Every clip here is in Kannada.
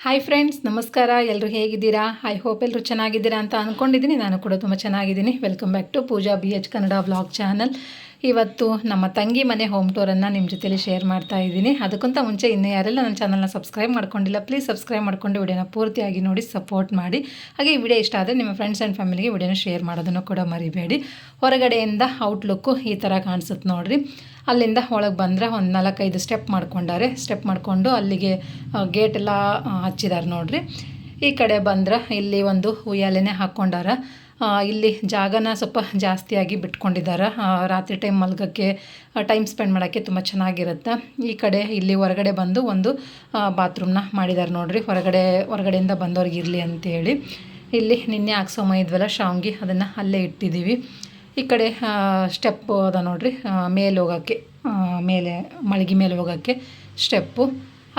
ಹಾಯ್ ಫ್ರೆಂಡ್ಸ್ ನಮಸ್ಕಾರ. ಎಲ್ಲರೂ ಹೇಗಿದ್ದೀರಾ? ಐ ಹೋಪ್ ಎಲ್ಲರೂ ಚೆನ್ನಾಗಿದ್ದೀರಾ ಅಂತ ಅಂದ್ಕೊಂಡಿದ್ದೀನಿ ನಾನು ಕೂಡ ತುಂಬ ಚೆನ್ನಾಗಿದ್ದೀನಿ. Welcome back to Pooja B H Kannada blog channel ಇವತ್ತು ನಮ್ಮ ತಂಗಿ ಮನೆ ಹೋಮ್ ಟೂರನ್ನು ನಿಮ್ಮ ಜೊತೆಲಿ ಶೇರ್ ಮಾಡ್ತಾ ಇದ್ದೀನಿ. ಅದಕ್ಕಿಂತ ಮುಂಚೆ ಇನ್ನೂ ಯಾರೆಲ್ಲ ನನ್ನ ಚಾನಲ್ನ ಸಬ್ಸ್ಕ್ರೈಬ್ ಮಾಡ್ಕೊಂಡಿಲ್ಲ ಪ್ಲೀಸ್ ಸಬ್ಸ್ಕ್ರೈಬ್ ಮಾಡ್ಕೊಂಡು ವಿಡಿಯೋನ ಪೂರ್ತಿಯಾಗಿ ನೋಡಿ ಸಪೋರ್ಟ್ ಮಾಡಿ. ಹಾಗೆ ಈ ವಿಡಿಯೋ ಇಷ್ಟ ಆದರೆ ನಿಮ್ಮ ಫ್ರೆಂಡ್ಸ್ ಆ್ಯಂಡ್ ಫ್ಯಾಮಿಲಿಗೆ ವಿಡಿಯೋನ ಶೇರ್ ಮಾಡೋದನ್ನು ಕೂಡ ಮರಿಬೇಡಿ. ಹೊರಗಡೆಯಿಂದ ಔಟ್ಲುಕ್ಕು ಈ ಥರ ಕಾಣಿಸುತ್ತೆ ನೋಡಿರಿ. ಅಲ್ಲಿಂದ ಒಳಗೆ ಬಂದರೆ ಒಂದು ನಾಲ್ಕೈದು ಸ್ಟೆಪ್ ಮಾಡ್ಕೊಂಡಾರೆ. ಸ್ಟೆಪ್ ಮಾಡಿಕೊಂಡು ಅಲ್ಲಿಗೆ ಗೇಟ್ ಎಲ್ಲ ಹಚ್ಚಿದ್ದಾರೆ ನೋಡಿರಿ. ಈ ಕಡೆ ಬಂದ್ರೆ ಇಲ್ಲಿ ಒಂದು ಉಯ್ಯಾಲೆನೇ ಹಾಕ್ಕೊಂಡಾರ. ಇಲ್ಲಿ ಜಾಗನ ಸ್ವಲ್ಪ ಜಾಸ್ತಿಯಾಗಿ ಬಿಟ್ಕೊಂಡಿದ್ದಾರೆ. ರಾತ್ರಿ ಟೈಮ್ ಮಲ್ಗೋಕ್ಕೆ ಟೈಮ್ ಸ್ಪೆಂಡ್ ಮಾಡೋಕ್ಕೆ ತುಂಬ ಚೆನ್ನಾಗಿರುತ್ತೆ. ಈ ಕಡೆ ಇಲ್ಲಿ ಹೊರಗಡೆ ಬಂದು ಒಂದು ಬಾತ್ರೂಮ್ನ ಮಾಡಿದ್ದಾರೆ ನೋಡಿರಿ. ಹೊರಗಡೆ, ಹೊರಗಡೆಯಿಂದ ಬಂದವ್ರಿಗೆ ಇರಲಿ ಅಂತೇಳಿ. ಇಲ್ಲಿ ನಿನ್ನೆ ಹಾಕ್ಸೋಮ ಇದ್ವಲ್ಲ, ಶಾವ್ಗಿ, ಅದನ್ನು ಅಲ್ಲೇ ಇಟ್ಟಿದ್ದೀವಿ. ಈ ಕಡೆ ಸ್ಟೆಪ್ಪು ಅದ ನೋಡಿರಿ. ಮೇಲೆ ಹೋಗೋಕ್ಕೆ ಮೇಲೆ, ಮಳಗಿ ಮೇಲೆ ಹೋಗೋಕ್ಕೆ ಸ್ಟೆಪ್ಪು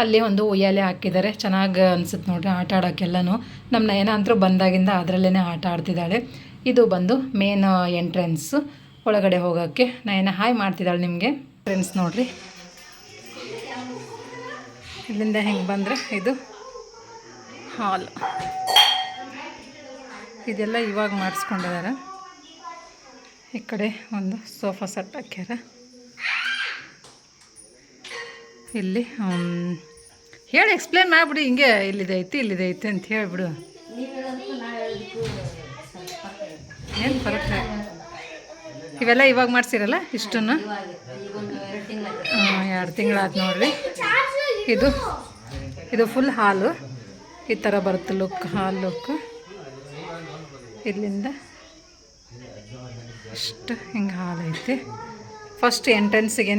ಅಲ್ಲಿ ಒಂದು ಉಯ್ಯಾಲೆ ಹಾಕಿದ್ದಾರೆ. ಚೆನ್ನಾಗಿ ಅನ್ಸುತ್ತೆ ನೋಡ್ರಿ ಆಟ ಆಡೋಕ್ಕೆಲ್ಲನೂ ನಮ್ಮ ನಯನ ಅಂತರೂ ಬಂದಾಗಿಂದ ಅದರಲ್ಲೇ ಆಟ ಆಡ್ತಿದ್ದಾಳೆ. ಇದು ಬಂದು ಮೇನ್ ಎಂಟ್ರೆನ್ಸು. ಒಳಗಡೆ ಹೋಗೋಕ್ಕೆ ನಯನ ಹಾಯ್ ಮಾಡ್ತಿದ್ದಾಳೆ ನಿಮಗೆ. ಫ್ರೆಂಡ್ಸ್ ನೋಡ್ರಿ. ಇಲ್ಲಿಂದ ಹೆಂಗೆ ಬಂದರೆ ಇದು? ಹಾಲ್. ಇದೆಲ್ಲ ಇವಾಗ ಮಾಡಿಸ್ಕೊಂಡಿದ್ದಾರೆ. ಈ ಕಡೆ ಒಂದು ಸೋಫಾ ಸೆಟ್ ಹಾಕ್ಯಾರ. ಇಲ್ಲಿ ಹೇಳಿ ಎಕ್ಸ್ಪ್ಲೇನ್ ಮಾಡಿಬಿಡಿ, ಹಿಂಗೆ ಇಲ್ಲಿದೆ ಐತಿ ಇಲ್ಲಿದೆ ಐತಿ ಅಂತ ಹೇಳಿಬಿಡು. ಏನು ಫರಕ್ ಇವೆಲ್ಲ ಇವಾಗ ಮಾಡ್ಸಿರಲ್ಲ, ಇಷ್ಟನ್ನು? ಎರಡು ತಿಂಗಳಾದ ನೋಡ್ರಿ. ಇದು ಇದು ಫುಲ್ ಹಾಲು. ಈ ಥರ ಬರುತ್ತೆ ಲುಕ್ ಹಾಲು ಲುಕ್ ಇಲ್ಲಿಂದ ಇಷ್ಟು ಹಿಂಗೆ ಹಾಲು ಐತಿ ಫಸ್ಟ್ ಎಂಟ್ರೆನ್ಸಿಗೆ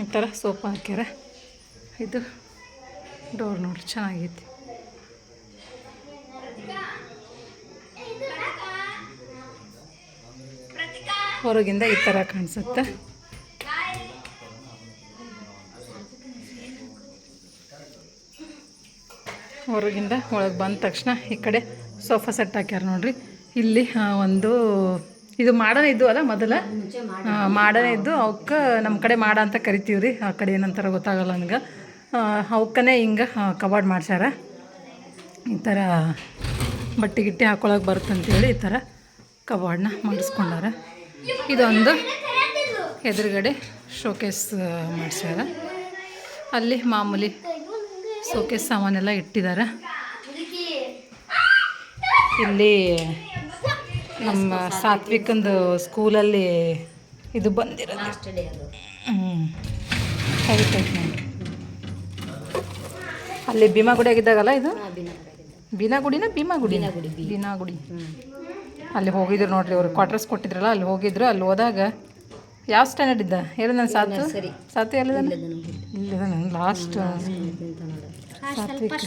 ಈ ಥರ ಸೋಪ್ ಹಾಕ್ಯಾರ. ಇದು ಡೋರ್ ನೋಡ್ರಿ, ಚೆನ್ನಾಗೈತಿ. ಹೊರಗಿಂದ ಈ ಥರ ಕಾಣಿಸುತ್ತೆ. ಹೊರಗಿಂದ ಒಳಗೆ ಬಂದ ತಕ್ಷಣ ಈ ಕಡೆ ಸೋಫಾ ಸೆಟ್ ಹಾಕ್ಯಾರ ನೋಡ್ರಿ. ಇಲ್ಲಿ ಒಂದು ಇದು ಮಾಡನೇ ಇದ್ದು ಅಲ್ಲ ಮೊದಲ? ಮಾಡನೇ ಇದ್ದು. ಅವಕ್ಕೆ ನಮ್ಮ ಕಡೆ ಮಾಡ ಅಂತ ಕರಿತೀವಿ ರೀ ಆ ಕಡೆ ಏನಂತಾರ ಗೊತ್ತಾಗಲ್ಲ ನನಗೆ. ಅವಕ್ಕನೇ ಹಿಂಗೆ ಕಬಾರ್ಡ್ ಮಾಡ್ಸ್ಯಾರ. ಈ ಥರ ಬಟ್ಟೆ ಗಿಟ್ಟೆ ಹಾಕೊಳಕ್ಕೆ ಬರುತ್ತಂತೇಳಿ ಈ ಥರ ಕಬಾರ್ಡ್ನ ಮಾಡಿಸ್ಕೊಂಡಾರ. ಇದೊಂದು ಎದುರುಗಡೆ ಶೋಕೇಸ್ ಮಾಡಿಸ್ಯಾರ. ಅಲ್ಲಿ ಮಾಮೂಲಿ ಶೋಕೇಸ್ ಸಾಮಾನೆಲ್ಲ ಇಟ್ಟಿದ್ದಾರೆ ಇಲ್ಲಿ ನಮ್ಮ ಸಾತ್ವಿಕಂದು ಸ್ಕೂಲಲ್ಲಿ ಇದು ಬಂದಿರೋದು. ಹ್ಞೂ ಕವಿತೈತೆ ನೋಡಿ ಅಲ್ಲಿ ಭೀಮಾಗುಡಿಯಾಗಿದ್ದಾಗಲ್ಲ ಇದು? ಬೀನಾಗುಡಿನ ಭೀಮಾಗುಡಿ ಬೀನಾಗುಡಿ ಅಲ್ಲಿ ಹೋಗಿದ್ರು ನೋಡ್ರಿ ಅವ್ರು ಕ್ವಾರ್ಟರ್ಸ್ ಕೊಟ್ಟಿದ್ರಲ್ಲ ಅಲ್ಲಿ ಹೋಗಿದ್ರು ಅಲ್ಲಿ ಹೋದಾಗ ಯಾವ ಸ್ಟ್ಯಾಂಡರ್ಡ್ ಇದ್ದ? ಏನು ನಾನು ಸಾತು? ಸಾತು ಎಲ್ಲ ಇಲ್ಲ ನಾನು ಲಾಸ್ಟ್ ಸಾತ್ವಿಕ್.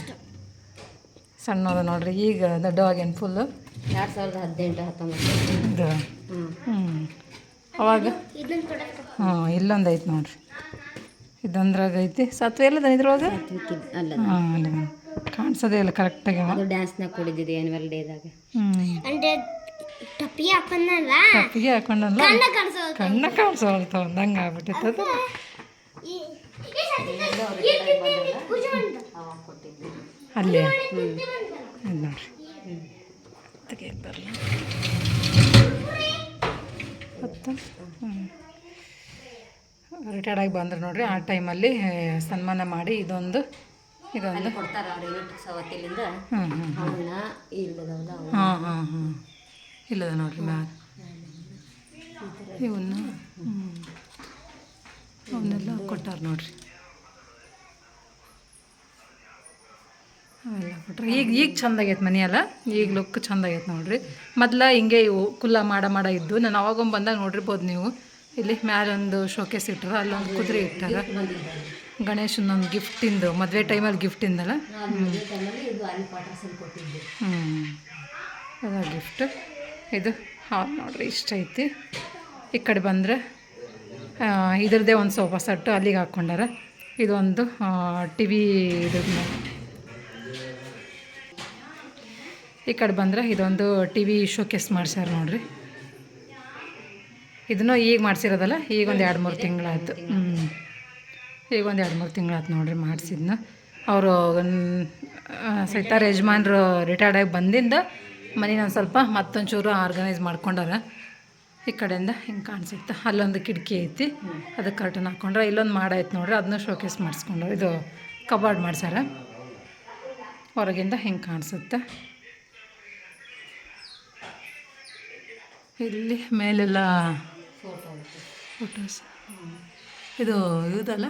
ಸಣ್ಣದ ನೋಡ್ರಿ ಈಗ ದೊಡ್ಡವಾಗೇನು ಫುಲ್ಲು ಎರಡು ಸಾವಿರದ ಹದಿನೆಂಟು ಹತ್ತೊಂಬತ್ತು. ಹ್ಞೂ ಅವಾಗ? ಹಾಂ ಇಲ್ಲೊಂದು ಐತೆ ನೋಡ್ರಿ. ಇದೊಂದ್ರಾಗ ಐತಿ ಸತ್ವ ಎಲ್ಲದ ಇದ್ರೊಳಗೆ? ಹಾಂ ಅಲ್ಲಿ ಕಾಣಿಸೋದೇ ಇಲ್ಲ ಕರೆಕ್ಟಾಗಿ ಅದು ಡ್ಯಾನ್ಸ್ನಾಗ ಕೊಡಿದ್ದಿದ್ದು ಆ್ಯನ್ಯುವಲ್ ಡೇದಾಗ ಹ್ಞೂ ಅಂದ್ರೆ ಟಪ್ಪಿ ಹಾಕೊಂಡಲ್ಲ ಟಪ್ಪಿಗೆ ಹಾಕೊಂಡಲ್ಲ ಕಣ್ಣ ಕಾಣಿಸೋಳ್ತಾವ ಹಂಗೆ ಆಗ್ಬಿಟ್ಟಿತ್ತು ಅದು. ಅಲ್ಲೇ? ಹ್ಞೂ ನೋಡ್ರಿ. ತೆಗಿಯಕ್ಕೆ ಬರಲ್ಲ ಮತ್ತು ರಿಟೈರ್ಡ್ ಆಗಿ ಬಂದ್ರೆ ನೋಡ್ರಿ ಆ ಟೈಮಲ್ಲಿ ಸನ್ಮಾನ ಮಾಡಿ ಇದೊಂದು ಇದೊಂದು. ಹಾಂ ಹಾಂ ಹಾಂ. ಇಲ್ಲದ ನೋಡ್ರಿ ಮ್ಯಾಲ ಇವನ್ನ ಹ್ಞೂ ಅವನ್ನೆಲ್ಲ ಕೊಟ್ಟಾರ ನೋಡ್ರಿ. ಕೊಟ್ರಿ ಈಗ ಈಗ ಚಂದ ಆಗೈತೆ ಮನೆ ಅಲ್ಲ? ಈಗ ಲುಕ್ ಚಂದ ಆಗೈತೆ ನೋಡ್ರಿ. ಮೊದ್ಲ ಹಿಂಗೆ ಇವು ಕುಲ್ಲ ಮಾಡ ಮಾಡ ಇದ್ದು ನಾನು ಅವಾಗೊಂದು ಬಂದಾಗ ನೋಡಿರ್ಬೋದು ನೀವು. ಇಲ್ಲಿ ಮ್ಯಾಲೊಂದು ಶೋಕೇಸ್ ಇಟ್ಟರು ಅಲ್ಲೊಂದು ಕುದುರೆ ಇಟ್ಟಾರ. ಗಣೇಶನೊಂದು ಗಿಫ್ಟಿಂದು ಮದುವೆ ಟೈಮಲ್ಲಿ ಗಿಫ್ಟಿಂದಲ್ಲ ಹ್ಞೂ ಅದ ಗಿಫ್ಟ್ ಇದು ಹಾಲ್ ನೋಡ್ರಿ ಇಷ್ಟ ಐತಿ. ಈ ಕಡೆ ಬಂದರೆ ಇದ್ರದ್ದೇ ಒಂದು ಸೋಫಾ ಸೆಟ್ಟು ಅಲ್ಲಿಗೆ ಹಾಕ್ಕೊಂಡಾರ. ಇದೊಂದು ಟಿ ವಿ ಇದು ಈ ಕಡೆ ಬಂದ್ರೆ ಇದೊಂದು ಟಿ ವಿ ಶೋಕೇಸ್ ಮಾಡ್ಸ್ಯಾರ ನೋಡ್ರಿ. ಇದನ್ನು ಈಗ ಮಾಡ್ಸಿರೋದಲ್ಲ, ಈಗ ಒಂದು ಎರಡು ಮೂರು ತಿಂಗಳಾಯ್ತು. ಹ್ಞೂ ಈಗ ಒಂದು ಎರಡು ಮೂರು ತಿಂಗಳಾಯ್ತು ನೋಡ್ರಿ ಮಾಡಿಸಿದ್ನ. ಅವರು ಸೈತಾರ ಯಜಮಾನ್ರು ರಿಟೈರ್ಡ್ ಆಗಿ ಬಂದಿಂದ ಮನೇನ ಒಂದು ಸ್ವಲ್ಪ ಮತ್ತೊಂಚೂರು ಆರ್ಗನೈಸ್ ಮಾಡ್ಕೊಂಡಾರ. ಈ ಕಡೆಯಿಂದ ಹಿಂಗೆ ಕಾಣಿಸುತ್ತೆ. ಅಲ್ಲೊಂದು ಕಿಟಕಿ ಐತಿ ಅದಕ್ಕೆ ಕರ್ಟನ್ ಹಾಕೊಂಡ್ರೆ ಇಲ್ಲೊಂದು ಮಾಡಾಯ್ತು ನೋಡ್ರಿ ಅದನ್ನ ಶೋಕೇಸ್ ಮಾಡಿಸ್ಕೊಂಡ್ರು. ಇದು ಕಬಾರ್ಡ್ ಮಾಡ್ಸಾರ ಹೊರಗಿಂದ ಹಿಂಗೆ ಕಾಣಿಸುತ್ತೆ. ಇಲ್ಲಿ ಮೇಲೆಲ್ಲ ಫೋಟೋಸ್ ಇದು ಇದಲ್ಲ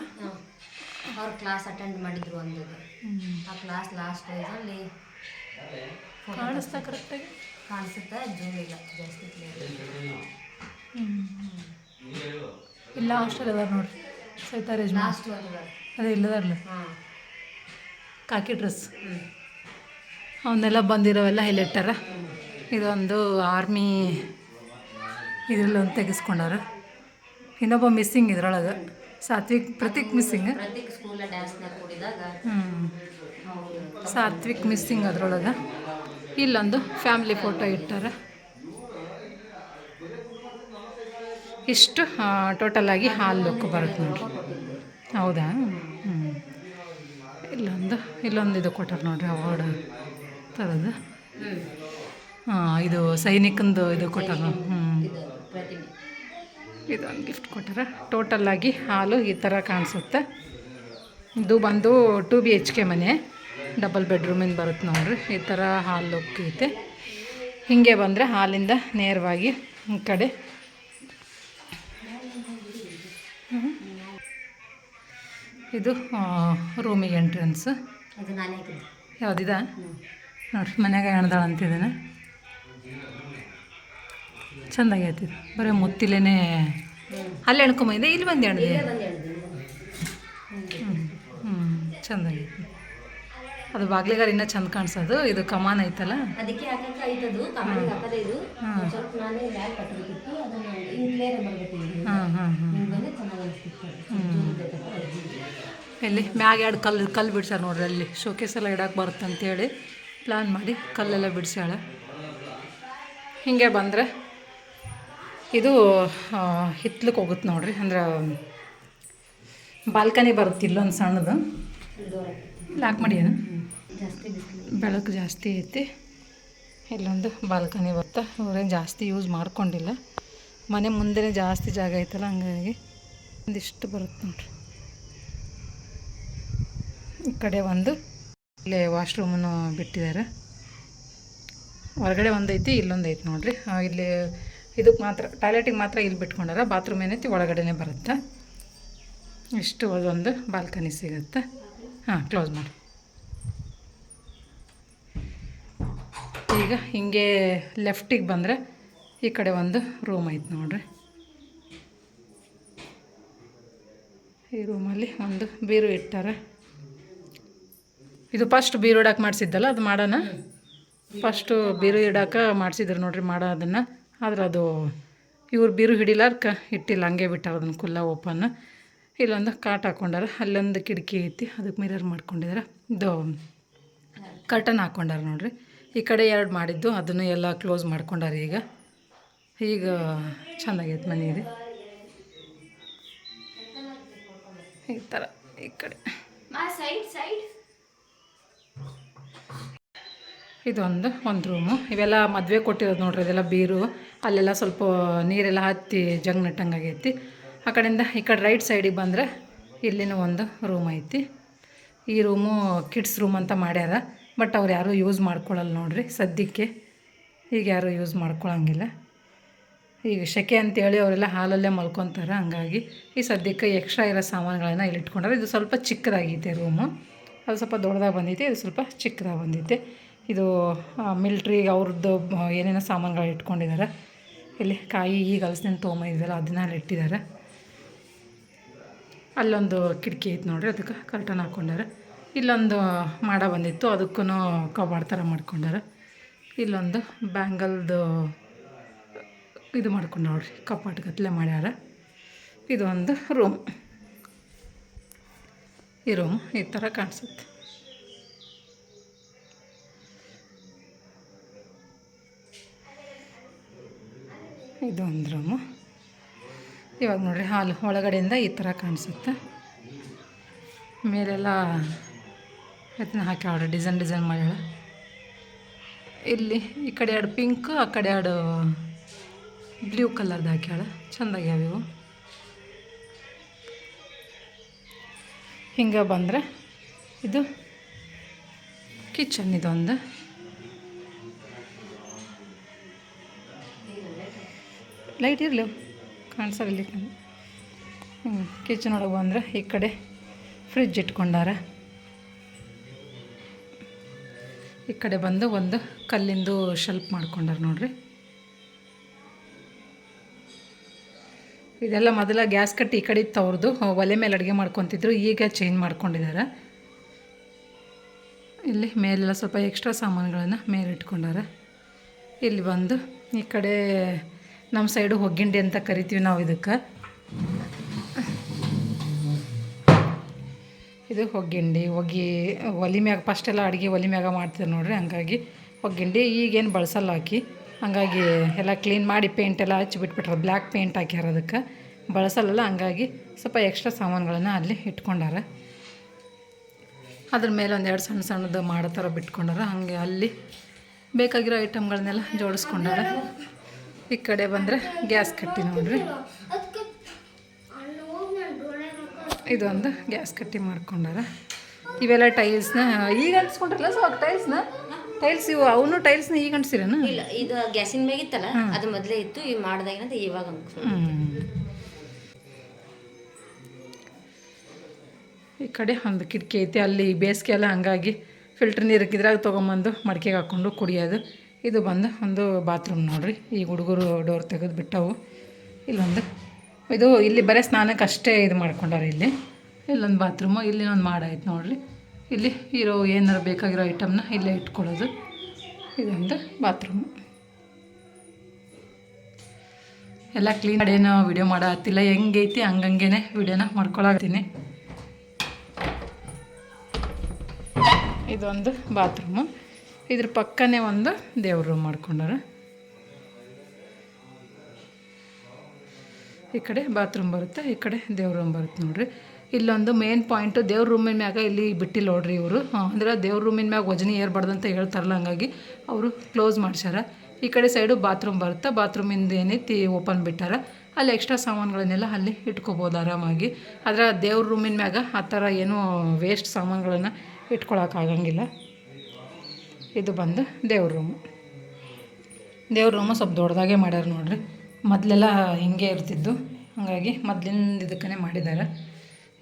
ಅವ್ರು ಕ್ಲಾಸ್ ಅಟೆಂಡ್ ಮಾಡಿದ್ರು ಒಂದು ಆ ಕ್ಲಾಸ್ ಲಾಸ್ಟ್ ಡೇಸಲ್ಲಿ ಕಾಣಿಸ್ತಾ ಕರೆಕ್ಟಾಗಿ ಕಾಣಿಸುತ್ತೆ? ಜೂಮ್ ಇಲ್ಲ. ಜಾಸ್ತಿ ಇಲ್ಲ. ಹಾಸ್ಟೆಲ್ ಅದಾರ ನೋಡ್ರಿ. ಸೈತಾರೆ ಲಾಸ್ಟ್ ಅದೇ ಇಲ್ಲದಾರಲ್ಲ ಹಾಂ. ಕಾಕಿ ಡ್ರೆಸ್ ಅವನ್ನೆಲ್ಲ ಬಂದಿರೋವೆಲ್ಲ ಇಲ್ಲಿಟ್ಟಾರ ಇದೊಂದು ಆರ್ಮಿ ಇದರಲ್ಲಿ ಒಂದು ತೆಗೆಸ್ಕೊಂಡಾರ ಇನ್ನೊಬ್ಬ ಮಿಸ್ಸಿಂಗ್ ಇದ್ರೊಳಗೆ. ಸಾತ್ವಿಕ್ ಪ್ರತೀಕ್ ಮಿಸ್ಸಿಂಗ್ ಹ್ಞೂ ಸಾತ್ವಿಕ್ ಮಿಸ್ಸಿಂಗ್ ಅದರೊಳಗೆ. ಇಲ್ಲೊಂದು ಫ್ಯಾಮ್ಲಿ ಫೋಟೋ ಇಟ್ಟಾರ ಇಷ್ಟು ಟೋಟಲಾಗಿ ಹಾಲು ಲುಕ್ ಬರುತ್ತೆ ನೋಡ್ರಿ. ಹೌದಾ? ಹ್ಞೂ ಇಲ್ಲೊಂದು ಇಲ್ಲೊಂದು ಇದು ಕೊಟ್ಟಾರ ನೋಡ್ರಿ ಅವಾರ್ಡ್ ಥರದ್ದು ಹಾಂ ಇದು ಸೈನಿಕಂದು ಇದು ಕೊಟ್ಟಾರ ಹ್ಞೂ ಇದೊಂದು ಗಿಫ್ಟ್ ಕೊಟ್ಟಾರ. ಟೋಟಲ್ಲಾಗಿ ಹಾಲು ಈ ಥರ ಕಾಣಿಸುತ್ತೆ. ಇದು ಬಂದು ಟು ಬಿ ಎಚ್ ಕೆ ಮನೆ. ಡಬಲ್ ಬೆಡ್ರೂಮಿಂದ ಬರುತ್ತೆ ನೋಡ್ರಿ. ಈ ಥರ ಹಾಲು ಲುಕ್ ಐತೆ. ಹೀಗೆ ಬಂದರೆ ಹಾಲಿಂದ ನೇರವಾಗಿ ಈ ಕಡೆ. ಇದು ರೂಮಿಗೆ ಎಂಟ್ರೆನ್ಸ್ ಯಾವುದಿದ? ನೋಡ್ರಿ ಮನ್ಯಾಗ ಹೆಣ್ದಾಳ ಅಂತಿದ್ದೇನೆ. ಚೆಂದಾಗೈತಿ. ಬರೀ ಮುತ್ತಿಲೇನೆ ಅಲ್ಲಿ ಎಣ್ಕೊಂಬಂದೆ. ಇಲ್ಲಿ ಬಂದು ಎಣ್ದೆ? ಹ್ಞೂ ಹ್ಞೂ ಚೆಂದಾಗೈತಿ. ಅದು ಬಾಗ್ಲಿಗಾರ ಇನ್ನೂ ಚಂದ ಕಾಣಿಸೋದು. ಇದು ಕಮಾನ್ ಐತಲ್ಲ? ಅದಕ್ಕೆ ಹಾಂ ಇಲ್ಲಿ ಮ್ಯಾಗ ಎರಡು ಕಲ್ಲು ಕಲ್ಲು ಬಿಡ್ಸ್ಯಾರ ನೋಡ್ರಿ ಅಲ್ಲಿ. ಶೋಕೇಸ್ ಎಲ್ಲ ಇಡಕ್ಕೆ ಬರುತ್ತೆ ಅಂತೇಳಿ ಪ್ಲ್ಯಾನ್ ಮಾಡಿ ಕಲ್ಲೆಲ್ಲ ಬಿಡ್ಸ್ಯಾಳ. ಹಿಂಗೆ ಬಂದರೆ? ಇದು ಹಿತ್ಲಕ್ಕೆ ಹೋಗುತ್ತೆ ನೋಡ್ರಿ. ಅಂದ್ರೆ, ಬಾಲ್ಕನಿ ಬರುತ್ತೆ ಇಲ್ಲೊಂದು ಸಣ್ಣದು. ಲಾಕ್ ಮಾಡಿ ಏನು ಬೆಳಕು ಜಾಸ್ತಿ ಐತಿ. ಇಲ್ಲೊಂದು ಬಾಲ್ಕನಿ ಬರುತ್ತೆ. ಅವ್ರೇನು ಜಾಸ್ತಿ ಯೂಸ್ ಮಾಡ್ಕೊಂಡಿಲ್ಲ. ಮನೆ ಮುಂದೆನೇ ಜಾಸ್ತಿ ಜಾಗ ಐತಲ್ಲ, ಹಂಗಾಗಿ ಒಂದಿಷ್ಟು ಬರುತ್ತೆ ನೋಡ್ರಿ. ಈ ಕಡೆ ಒಂದು, ಇಲ್ಲೇ ವಾಶ್ರೂಮನ್ನು ಬಿಟ್ಟಿದ್ದಾರೆ ಹೊರಗಡೆ ಒಂದೈತಿ ಇಲ್ಲೊಂದು ಐತಿ ಇಲ್ಲಿ ಇದಕ್ಕೆ ಮಾತ್ರ ಟಾಯ್ಲೆಟಿಗೆ ಮಾತ್ರ ಇಲ್ಲಿ ಬಿಟ್ಕೊಂಡಾರ ಬಾತ್ರೂಮ್ ಏನೈತಿ ಒಳಗಡೆನೇ ಬರುತ್ತೆ. ಇಷ್ಟು ಅದೊಂದು ಬಾಲ್ಕನಿ ಸಿಗುತ್ತೆ. ಹಾಂ ಕ್ಲೋಸ್ ಮಾಡಿ. ಈಗ ಹಿಂಗೆ ಲೆಫ್ಟಿಗೆ ಬಂದರೆ ಈ ಕಡೆ ಒಂದು ರೂಮ್ ಐತೆ ನೋಡ್ರಿ. ಈ ರೂಮಲ್ಲಿ ಒಂದು ಬೀರು ಇಟ್ಟಾರೆ. ಇದು ಫಸ್ಟ್ ಬೀರು ಇಡಕ್ಕೆ ಮಾಡಿಸಿದ್ದಲ್ಲ ಅದು ಮಾಡೋಣ? ಫಸ್ಟು ಬೀರು ಇಡಕ್ಕೆ ಮಾಡಿಸಿದ್ರು ನೋಡ್ರಿ ಮಾಡೋ ಅದನ್ನು. ಆದ್ರೆ ಅದು ಇವ್ರು ಬೀರು ಹಿಡಿಲಾರ್ಕ ಇಟ್ಟಿಲ್ಲ, ಹಂಗೆ ಬಿಟ್ಟಾರ ಅದನ್ನು ಕುಲ್ಲ ಓಪನ್. ಇಲ್ಲೊಂದು ಕಾಟ್ ಹಾಕೊಂಡಾರ, ಅಲ್ಲೊಂದು ಕಿಟಕಿ ಐತಿ ಅದಕ್ಕೆ ಮಿರರ್ ಮಾಡ್ಕೊಂಡಿದ್ದಾರೆ ಇದು ಕರ್ಟನ್ ಹಾಕ್ಕೊಂಡಾರ ನೋಡ್ರಿ. ಈ ಕಡೆ ಎರಡು ಮಾಡಿದ್ದು, ಅದನ್ನು ಎಲ್ಲ ಕ್ಲೋಸ್ ಮಾಡ್ಕೊಂಡಾರ ಈಗ. ಈಗ ಚೆನ್ನಾಗೈತೆ ಮನೆ ಇದೆ. ಈ ಥರ ಈ ಕಡೆ ಸೈಡ್ ಸೈಡ್ ಇದೊಂದು ಒಂದು ರೂಮು ಇವೆಲ್ಲ ಮದುವೆ ಕೊಟ್ಟಿರೋದು ನೋಡ್ರಿ, ಇದೆಲ್ಲ ಬೀರು. ಅಲ್ಲೆಲ್ಲ ಸ್ವಲ್ಪ ನೀರೆಲ್ಲ ಹತ್ತಿ ಜಂಗ್ ನೆಟ್ಟಂಗಾಗೈತಿ. ಆ ಕಡೆಯಿಂದ ಈ ಕಡೆ ರೈಟ್ ಸೈಡಿಗೆ ಬಂದರೆ ಇಲ್ಲಿನೂ ಒಂದು ರೂಮ್ ಐತಿ. ಈ ರೂಮು ಕಿಡ್ಸ್ ರೂಮ್ ಅಂತ ಮಾಡ್ಯಾರ. ಬಟ್ ಅವ್ರು ಯಾರೂ ಯೂಸ್ ಮಾಡ್ಕೊಳ್ಳಲ್ಲ ನೋಡ್ರಿ ಸದ್ಯಕ್ಕೆ. ಈಗ ಯಾರೂ ಯೂಸ್ ಮಾಡ್ಕೊಳ್ಳೋಂಗಿಲ್ಲ ಈಗ ಸೆಕೆ ಅಂತೇಳಿ ಅವರೆಲ್ಲ ಹಾಲಲ್ಲೇ ಮಲ್ಕೊತಾರೆ, ಹಂಗಾಗಿ ಈ ಸದ್ಯಕ್ಕೆ ಎಕ್ಸ್ಟ್ರಾ ಇರೋ ಸಾಮಾನುಗಳನ್ನ ಇಲ್ಲಿ ಇಟ್ಕೊಂಡ್ರೆ. ಇದು ಸ್ವಲ್ಪ ಚಿಕ್ಕದಾಗೈತೆ ರೂಮು ಅದು ಸ್ವಲ್ಪ ದೊಡ್ಡದಾಗಿ ಬಂದೈತೆ, ಇದು ಸ್ವಲ್ಪ ಚಿಕ್ಕದಾಗಿ ಬಂದೈತೆ. ಇದು ಮಿಲ್ಟ್ರಿ ಅವ್ರದ್ದು ಏನೇನೋ ಸಾಮಾನುಗಳು ಇಟ್ಕೊಂಡಿದ್ದಾರೆ. ಇಲ್ಲಿ ಕಾಯಿ ಈಗ ಹಲಸಿನ ಇದೆಯಲ್ಲ ಅದನ್ನ ಅಲ್ಲಿ ಇಟ್ಟಿದ್ದಾರೆ. ಅಲ್ಲೊಂದು ಕಿಟಕಿ ಐತೆ ನೋಡ್ರಿ, ಅದಕ್ಕೆ ಕರ್ಟನ್ ಹಾಕ್ಕೊಂಡಾರೆ. ಇಲ್ಲೊಂದು ಮಾಡ ಬಂದಿತ್ತು ಅದಕ್ಕೂ ಕಬಾಡ್ ಥರ ಮಾಡ್ಕೊಂಡಾರೆ. ಇಲ್ಲೊಂದು ಬ್ಯಾಂಗಲ್ದು ಇದು ಮಾಡ್ಕೊಂಡು ನೋಡ್ರಿ, ಕಪಾಟ್ ಗತ್ಲೆ ಮಾಡ್ಯಾರ. ಇದೊಂದು ರೂಮ್ ಈ ರೂಮ್ ಈ ಥರ ಕಾಣಿಸುತ್ತೆ. ಇದೊಂದು ರೂಮು. ಇವಾಗ ನೋಡಿರಿ ಹಾಲು ಒಳಗಡೆಯಿಂದ ಈ ಥರ ಕಾಣಿಸುತ್ತೆ. ಮೇಲೆಲ್ಲ ಅದನ್ನ ಹಾಕ್ಯಾವ್ರಿ ಡಿಸೈನ್ ಡಿಸೈನ್ ಮಾಡ್ಯಾಳ ಇಲ್ಲಿ ಈ ಕಡೆ ಎರಡು ಪಿಂಕ್, ಆ ಕಡೆ ಎರಡು ಬ್ಲೂ ಕಲರ್ದು ಹಾಕ್ಯಾಳ ಚೆಂದಾಗ್ಯಾವ ಇವು. ಹಿಂಗೆ ಬಂದರೆ ಇದು ಕಿಚನ್ ಇದೊಂದು. ಲೈಟ್ ಇರಲಿ ಕಾಣಿಸಲಿ ಹ್ಞೂ ಕಿಚನ್ ಒಳಗೆ ಬಂದರೆ ಈ ಕಡೆ ಫ್ರಿಜ್ ಇಟ್ಕೊಂಡಾರ. ಈ ಕಡೆ ಬಂದು ಒಂದು ಕಲ್ಲಿಂದು ಶೆಲ್ಪ್ ಮಾಡ್ಕೊಂಡಾರ ನೋಡ್ರಿ. ಇದೆಲ್ಲ ಮೊದಲ ಗ್ಯಾಸ್ ಕಟ್ಟಿ ಈ ಕಡೆ ಇತ್ತು ಅವ್ರದ್ದು ಒಲೆ ಮೇಲೆ ಅಡುಗೆ ಮಾಡ್ಕೊತಿದ್ರು, ಈಗ ಚೇಂಜ್ ಮಾಡ್ಕೊಂಡಿದ್ದಾರೆ. ಇಲ್ಲಿ ಮೇಲೆಲ್ಲ ಸ್ವಲ್ಪ ಎಕ್ಸ್ಟ್ರಾ ಸಾಮಾನುಗಳನ್ನು ಮೇಲೆ ಇಟ್ಕೊಂಡಾರ ಇಲ್ಲಿ ಬಂದು ಈ ಕಡೆ ನಮ್ಮ ಸೈಡು ಹೊಗ್ಗಿಂಡಿ ಅಂತ ಕರಿತೀವಿ ನಾವು ಇದಕ್ಕೆ. ಇದು ಹೊಗ್ಗಿಂಡಿ. ಒಗಿ ಒಲಿ ಮ್ಯಾಗ ಫಸ್ಟೆಲ್ಲ ಅಡುಗೆ ಒಲಿ ಮ್ಯಾಗ ಮಾಡ್ತೀವಿ ನೋಡ್ರಿ, ಹಂಗಾಗಿ ಹೊಗ್ಗಿಂಡಿ ಈಗೇನು ಬಳಸಲ್ಲ ಹಾಕಿ ಹಂಗಾಗಿ ಎಲ್ಲ ಕ್ಲೀನ್ ಮಾಡಿ ಪೇಂಟ್ ಎಲ್ಲ ಹಚ್ಚಿ ಬಿಟ್ಬಿಟ್ರೆ ಬ್ಲ್ಯಾಕ್ ಪೇಂಟ್ ಹಾಕ್ಯಾರ ಅದಕ್ಕೆ. ಬಳಸಲ್ಲ ಹಂಗಾಗಿ ಸ್ವಲ್ಪ ಎಕ್ಸ್ಟ್ರಾ ಸಾಮಾನುಗಳನ್ನು ಅಲ್ಲಿ ಇಟ್ಕೊಂಡಾರ. ಅದ್ರ ಮೇಲೆ ಒಂದೆರಡು ಸಣ್ಣ ಸಣ್ಣದು ಮಾಡೋ ಥರ ಬಿಟ್ಕೊಂಡಾರ, ಹಾಗೆ ಅಲ್ಲಿ ಬೇಕಾಗಿರೋ ಐಟಮ್ಗಳನ್ನೆಲ್ಲ ಜೋಡಿಸ್ಕೊಂಡಾರ. ಈ ಕಡೆ ಬಂದರೆ ಗ್ಯಾಸ್ ಕಟ್ಟಿ ನೋಡ್ರಿ. ಇದೊಂದು ಗ್ಯಾಸ್ ಕಟ್ಟಿ ಮಾಡ್ಕೊಂಡಾರ. ಇವೆಲ್ಲ ಟೈಲ್ಸ್ನ ಈಗ ಅನ್ಸ್ಕೊಂಡ್ರಲ್ಲ ಸೊ ಟೈಲ್ಸ್ನ ಟೈಲ್ಸ್ ಇವು ಅವನು ಟೈಲ್ಸ್ನ ಈಗ ಅಂಟಿಸಿರೇನು? ಇಲ್ಲ ಇದು ಗ್ಯಾಸಿನ ಮ್ಯಾಗ ಇತ್ತಲ್ಲ ಅದು ಮೊದಲೇ ಇತ್ತು ಈಗ ಮಾಡ್ದಾಗಿನಂತ ಇವಾಗ ಈ ಕಡೆ ಒಂದು ಕಿಟಕಿ ಐತಿ ಅಲ್ಲಿ ಬೇಸಿಗೆ ಎಲ್ಲ ಹಂಗಾಗಿ ಫಿಲ್ಟ್ರ್ ನೀರು ಇದ್ರಾಗ ತೊಗೊಂಬಂದು ಮಡಿಕೆಗೆ ಹಾಕ್ಕೊಂಡು ಕುಡಿಯೋದು. ಇದು ಬಂದು ಒಂದು ಬಾತ್ರೂಮ್ ನೋಡ್ರಿ. ಈ ಹುಡುಗರು ಡೋರ್ ತೆಗೆದು ಬಿಟ್ಟವು. ಇಲ್ಲೊಂದು, ಇದು ಇಲ್ಲಿ ಬರೀ ಸ್ನಾನಕ್ಕೆ ಅಷ್ಟೇ ಇದು ಮಾಡ್ಕೊಂಡಾರೆ ಇಲ್ಲಿ. ಇಲ್ಲೊಂದು ಬಾತ್ರೂಮು, ಇಲ್ಲಿ ಒಂದು ಮಾಡಾಯ್ತು ನೋಡ್ರಿ. ಇಲ್ಲಿ ಇರೋ ಏನಾರು ಬೇಕಾಗಿರೋ ಐಟಮ್ನ ಇಲ್ಲೇ ಇಟ್ಕೊಳ್ಳೋದು. ಇದೊಂದು ಬಾತ್ರೂಮು. ಎಲ್ಲ ಕ್ಲೀನ್ ಮಾಡಿ ಏನೋ ವಿಡಿಯೋ ಮಾಡತ್ತಿಲ್ಲ ಹೆಂಗೈತಿ ಹಂಗಂಗೆ ವೀಡಿಯೋನ ಮಾಡ್ಕೊಳತ್ತೀನಿ ಇದೊಂದು ಬಾತ್ರೂಮು. ಇದ್ರ ಪಕ್ಕನೇ ಒಂದು ದೇವ್ರ ರೂಮ್ ಮಾಡ್ಕೊಂಡಾರ. ಈ ಕಡೆ ಬಾತ್ರೂಮ್ ಬರುತ್ತೆ, ಈ ಕಡೆ ದೇವ್ರ ರೂಮ್ ಬರುತ್ತೆ ನೋಡ್ರಿ. ಇಲ್ಲೊಂದು ಮೇನ್ ಪಾಯಿಂಟು ದೇವ್ರ ರೂಮಿನ ಮ್ಯಾಗ ಇಲ್ಲಿ ಬಿಟ್ಟಿಲ್ಲ ನೋಡ್ರಿ ಇವರು. ಅಂದ್ರೆ ದೇವ್ರ ರೂಮಿನ ಮ್ಯಾಗ ವಜನಿ ಏರ್ಬಾರ್ದು ಅಂತ ಹೇಳ್ತಾರಲ್ಲ ಹಂಗಾಗಿ ಅವರು ಕ್ಲೋಸ್ ಮಾಡ್ಸ್ಯಾರ. ಈ ಕಡೆ ಸೈಡು ಬಾತ್ರೂಮ್ ಬರುತ್ತೆ ಬಾತ್ರೂಮಿಂದ ಏನೈತಿ ಓಪನ್ ಬಿಟ್ಟಾರ. ಅಲ್ಲಿ ಎಕ್ಸ್ಟ್ರಾ ಸಾಮಾನುಗಳನ್ನೆಲ್ಲ ಅಲ್ಲಿ ಇಟ್ಕೋಬೋದು ಆರಾಮಾಗಿ. ಆದರೆ ದೇವ್ರ ರೂಮಿನ ಮ್ಯಾಗ ಆ ಥರ ಏನೂ ವೇಸ್ಟ್ ಸಾಮಾನುಗಳನ್ನು ಇಟ್ಕೊಳಕ್ಕಾಗಂಗಿಲ್ಲ ಇದು ಬಂದು ದೇವ್ರ ರೂಮು. ದೇವ್ರ ರೂಮು ಸ್ವಲ್ಪ ದೊಡ್ಡದಾಗೆ ಮಾಡ್ಯಾರ ನೋಡ್ರಿ. ಮೊದಲೆಲ್ಲ ಹಿಂಗೆ ಇರ್ತಿದ್ದು. ಹಾಗಾಗಿ ಮೊದಲಿಂದ ಇದಕ್ಕೇ ಮಾಡಿದ್ದಾರೆ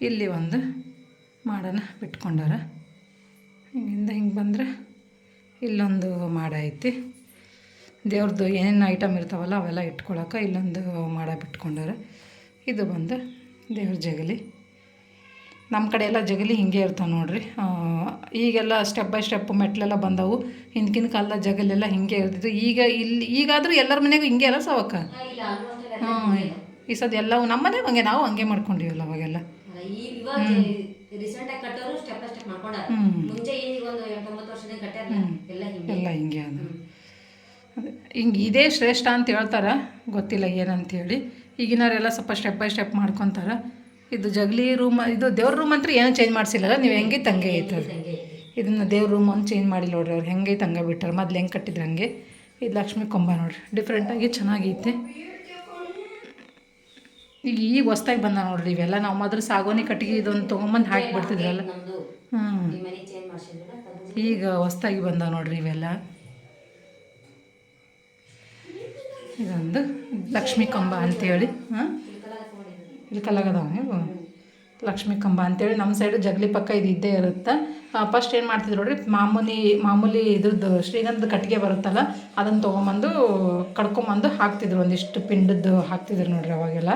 ಇಲ್ಲಿ ಒಂದು ಮಾಡನ ಬಿಟ್ಕೊಂಡಾರ. ಹಿಂಗಿಂದ ಹಿಂಗೆ ಬಂದರೆ ಇಲ್ಲೊಂದು ಮಾಡ ಐತಿ. ದೇವ್ರದ್ದು ಏನೇನು ಐಟಮ್ ಇರ್ತಾವಲ್ಲ ಅವೆಲ್ಲ ಇಟ್ಕೊಳಕ್ಕೆ ಇಲ್ಲೊಂದು ಮಾಡ ಬಿಟ್ಕೊಂಡಾರ. ಇದು ಬಂದು ದೇವ್ರ ಜಗಲಿ. ನಮ್ಮ ಕಡೆ ಎಲ್ಲ ಜಗಲಿ ಹಿಂಗೆ ಇರ್ತಾವೆ ನೋಡಿರಿ. ಈಗೆಲ್ಲ ಸ್ಟೆಪ್ ಬೈ ಸ್ಟೆಪ್ ಮೆಟ್ಲೆಲ್ಲ ಬಂದವು. ಹಿಂದಿನ ಕಾಲದ ಜಗಲೆಲ್ಲ ಹಿಂಗೆ ಇರ್ತಿತ್ತು. ಈಗ ಇಲ್ಲಿ ಈಗಾದರೂ ಎಲ್ಲರ ಮನೆಗೂ ಹಿಂಗೆ ಅಲ್ಲ ಸವಕ್ಕ? ಹಾಂ ಈ ಸದ ಎಲ್ಲವೂ ನಮ್ಮ ಮನೆಗೆ ಹಂಗೆ ನಾವು ಹಂಗೆ ಮಾಡ್ಕೊಂಡಿವಲ್ಲ ಅವಾಗೆಲ್ಲ. ಎಲ್ಲ ಹಿಂಗೆ. ಅದು. ಅದೇ ಹಿಂಗೆ ಇದೇ ಶ್ರೇಷ್ಠ ಅಂತ ಹೇಳ್ತಾರೆ? ಗೊತ್ತಿಲ್ಲ ಏನಂತೇಳಿ. ಈಗಿನವರೆಲ್ಲ ಸ್ವಲ್ಪ ಸ್ಟೆಪ್ ಬೈ ಸ್ಟೆಪ್ ಮಾಡ್ಕೊತಾರೆ. ಇದು ಜಗಲಿ ರೂಮ್ ಇದು ದೇವ್ರ ರೂಮ್ ಅಂತ ಏನೂ ಚೇಂಜ್ ಮಾಡಿಸಿಲ್ಲ ನೀವು ಹೆಂಗೆ ತಂಗೆ ಐತೆ ಅದು ಹಂಗೆ ಇದನ್ನು ದೇವ್ರ ರೂಮ್ ಒಂದು ಚೇಂಜ್ ಮಾಡಿ ನೋಡ್ರಿ ಅವ್ರು ಹೆಂಗೆ ತಂಗ ಬಿಟ್ಟಾರೆ. ಮೊದ್ಲು ಹೆಂಗೆ ಕಟ್ಟಿದ್ರು ಹಂಗೆ. ಇದು ಲಕ್ಷ್ಮಿ ಕೊಂಬ ನೋಡ್ರಿ ಡಿಫ್ರೆಂಟಾಗಿ ಚೆನ್ನಾಗೈತೆ. ಈಗ ಈಗ ಹೊಸ್ದಾಗಿ ಬಂದ ನೋಡ್ರಿ ಇವೆಲ್ಲ. ನಾವು ಮೊದಲು ಸಾಗೋನಿ ಕಟ್ಟಿಗೆ ಇದೊಂದು ತೊಗೊಂಬಂದು ಹಾಕಿ ಬಿಡ್ತಿದ್ರಲ್ಲ ನಮ್ದು. ಹ್ಞೂ ಈಗ ಹೊಸ್ದಾಗಿ ಬಂದ ನೋಡ್ರಿ ಇವೆಲ್ಲ. ಇದೊಂದು ಲಕ್ಷ್ಮಿ ಕಂಬ ಅಂತೇಳಿ. ಹಾಂ? ಇಲ್ಲಿ ಕಲಾಗದವ ನೀವು ಲಕ್ಷ್ಮಿ ಕಂಬ ಅಂತೇಳಿ ನಮ್ಮ ಸೈಡು ಜಗಲಿ ಪಕ್ಕ ಇದು ಇದ್ದೇ ಇರುತ್ತೆ. ಫಸ್ಟ್ ಏನು ಮಾಡ್ತಿದ್ರು ನೋಡ್ರಿ, ಮಾಮೂಲಿ ಮಾಮೂಲಿ ಇದ್ರದ್ದು ಶ್ರೀಗಂಧದ ಕಟ್ಟಿಗೆ ಬರುತ್ತಲ್ಲ, ಅದನ್ನು ತೊಗೊಂಬಂದು ಕಡ್ಕೊಂಬಂದು ಹಾಕ್ತಿದ್ರು, ಒಂದಿಷ್ಟು ಪಿಂಡದ್ದು ಹಾಕ್ತಿದ್ರು ನೋಡ್ರಿ ಅವಾಗೆಲ್ಲ.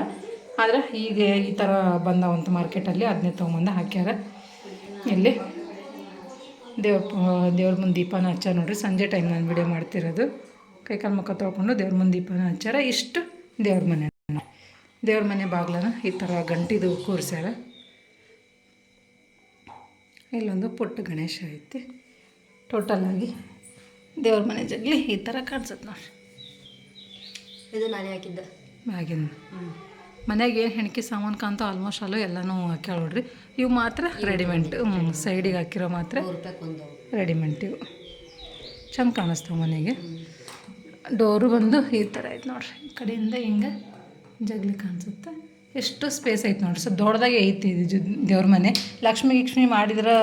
ಆದರೆ ಈಗ ಈ ಥರ ಬಂದವಂತ ಮಾರ್ಕೆಟಲ್ಲಿ ಅದನ್ನೇ ತೊಗೊಂಬಂದು ಹಾಕ್ಯಾರ. ಇಲ್ಲಿ ದೇವ್ರ ದೇವ್ರ ಮುಂದೆ ದೀಪನ ಹಚ್ಚಾರ ನೋಡ್ರಿ, ಸಂಜೆ ಟೈಮ್ ನಾನು ವಿಡಿಯೋ ಮಾಡ್ತಿರೋದು. ಕೈಕಾಲು ಮುಖ ತೊಳ್ಕೊಂಡು ದೇವ್ರ ಮುಂದೆ ದೀಪನ ಹಚ್ಚಾರ, ಇಷ್ಟು ದೇವ್ರ ಮನೆ. ದೇವ್ರ ಮನೆ ಬಾಗ್ಲನ ಈ ಥರ ಗಂಟಿದು ಕೂರಿಸ್ಯಾರ. ಇಲ್ಲೊಂದು ಪುಟ್ಟ ಗಣೇಶ ಐತಿ. ಟೋಟಲಾಗಿ ದೇವ್ರ ಮನೆ ಜಗ್ಲಿ ಈ ಥರ ಕಾಣಿಸುತ್ತೆ ನೋಡ್ರಿ. ಇದು ನಾನೇ ಹಾಕಿದ್ದ. ಮ್ಯಾಗಿನ ಮನೆಗೆ ಏನು ಹೆಣ್ಕಿ ಸಾಮಾನು ಕಾಣ್ತಾವ ಆಲ್ಮೋಸ್ಟ್ ಅಲ್ಲೂ ಎಲ್ಲನೂ ಹಾಕ್ಯಾಳ ನೋಡ್ರಿ. ಇವು ಮಾತ್ರ ರೆಡಿಮೆಂಟ್ ಹ್ಞೂ ಸೈಡಿಗೆ ಹಾಕಿರೋ ಮಾತ್ರ ರೆಡಿಮೆಂಟ್ ಇವು. ಚಂದ ಕಾಣಿಸ್ತಾವೆ ಮನೆಗೆ. ಡೋರು ಬಂದು ಈ ಥರ ಐತೆ ನೋಡ್ರಿ. ಈ ಕಡೆಯಿಂದ ಹಿಂಗೆ ಜಗ್ಲಿ ಕಾಣಿಸುತ್ತೆ. ಎಷ್ಟು ಸ್ಪೇಸ್ ಐತೆ ನೋಡ್ರಿ. ಸ್ವಲ್ಪ ದೊಡ್ಡದಾಗೆ ಐತಿ ಇದು ದೇವ್ರ ಮನೆ. ಲಕ್ಷ್ಮಿ ಗಿಕ್ಷ್ಮಿ ಮಾಡಿದ್ರೆ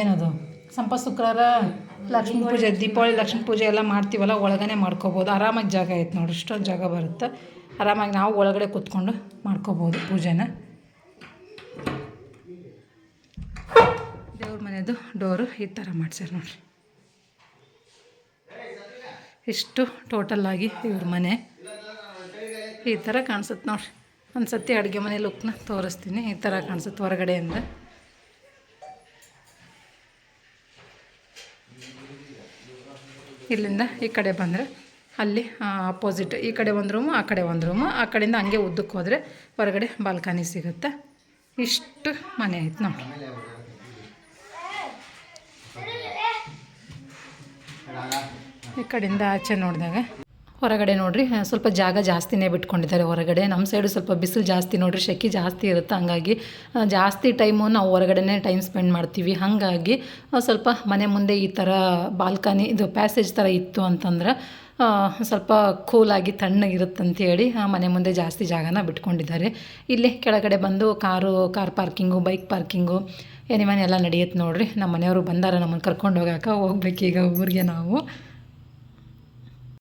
ಏನದು? ಸಂಪ ಶುಕ್ರವಾರ ಲಕ್ಷ್ಮೀ ಪೂಜೆ, ದೀಪಾವಳಿ ಲಕ್ಷ್ಮೀ ಪೂಜೆ ಎಲ್ಲ ಮಾಡ್ತೀವಲ್ಲ, ಒಳಗನೆ ಮಾಡ್ಕೋಬೋದು. ಆರಾಮಾಗಿ ಜಾಗ ಐತೆ ನೋಡಿ ಇಷ್ಟೊಂದು ಜಾಗ ಬರುತ್ತೆ. ಆರಾಮಾಗಿ ನಾವು ಒಳಗಡೆ ಕೂತ್ಕೊಂಡು ಮಾಡ್ಕೋಬೋದು ಪೂಜೆನ. ದೇವ್ರ ಮನೆಯದು ಡೋರು ಈ ಥರ ಮಾಡ್ಸ್ಯಾರ ನೋಡ್ರಿ. ಇಷ್ಟು ಟೋಟಲ್ಲಾಗಿ ಇವ್ರ ಮನೆ. ಈ ಥರ ಕಾಣಿಸುತ್ತೆ ನೋಡ್ರಿ. ಒಂದು ಸತಿ ಅಡುಗೆ ಮನೆ ಲುಕ್ನ ತೋರಿಸ್ತೀನಿ. ಈ ಥರ ಕಾಣಿಸುತ್ತೆ ಹೊರಗಡೆಯಿಂದ. ಇಲ್ಲಿಂದ ಈ ಕಡೆ ಬಂದರೆ ಅಲ್ಲಿ ಅಪೋಸಿಟ್ ಈ ಕಡೆ ಒಂದು ರೂಮು ಆ ಕಡೆ ಒಂದು ರೂಮು ಆ ಕಡೆಯಿಂದ ಹಂಗೆ ಉದ್ದಕ್ಕೆ ಹೋದರೆ ಹೊರಗಡೆ ಬಾಲ್ಕನಿ ಸಿಗುತ್ತೆ. ಇಷ್ಟು ಮನೆ ಆಯ್ತು ನೋಡಿ ಈ ಕಡೆಯಿಂದ ಆಚೆ ನೋಡಿದಾಗ ಹೊರಗಡೆ ನೋಡ್ರಿ ಸ್ವಲ್ಪ ಜಾಗ ಜಾಸ್ತಿನೇ ಬಿಟ್ಕೊಂಡಿದ್ದಾರೆ ಹೊರಗಡೆ. ನಮ್ಮ ಸೈಡು ಸ್ವಲ್ಪ ಬಿಸಿಲು ಜಾಸ್ತಿ ನೋಡ್ರಿ ಶೆಕೆ ಜಾಸ್ತಿ ಇರುತ್ತೆ. ಹಂಗಾಗಿ ಜಾಸ್ತಿ ಟೈಮು ನಾವು ಹೊರಗಡೆನೇ ಟೈಮ್ ಸ್ಪೆಂಡ್ ಮಾಡ್ತೀವಿ. ಹಾಗಾಗಿ ಸ್ವಲ್ಪ ಮನೆ ಮುಂದೆ ಈ ಥರ ಬಾಲ್ಕನಿ ಇದು ಪ್ಯಾಸೇಜ್ ಥರ ಇತ್ತು ಅಂತಂದ್ರೆ ಸ್ವಲ್ಪ ಕೂಲಾಗಿ ಅಂತೇಳಿ ಆ, ಮನೆ ಮುಂದೆ ಜಾಸ್ತಿ ಜಾಗನ ಬಿಟ್ಕೊಂಡಿದ್ದಾರೆ. ಇಲ್ಲಿ ಕೆಳಗಡೆ ಬಂದು car car parking bike parking ಏನಿವನ್ ಎಲ್ಲ ನಡೆಯುತ್ತೆ ನೋಡ್ರಿ. ನಮ್ಮ ಮನೆಯವರು ಬಂದಾರ ನಮ್ಮನ್ನು ಕರ್ಕೊಂಡು ಹೋಗಾಕ ಹೋಗ್ಬೇಕೀಗ ಊರಿಗೆ ನಾವು.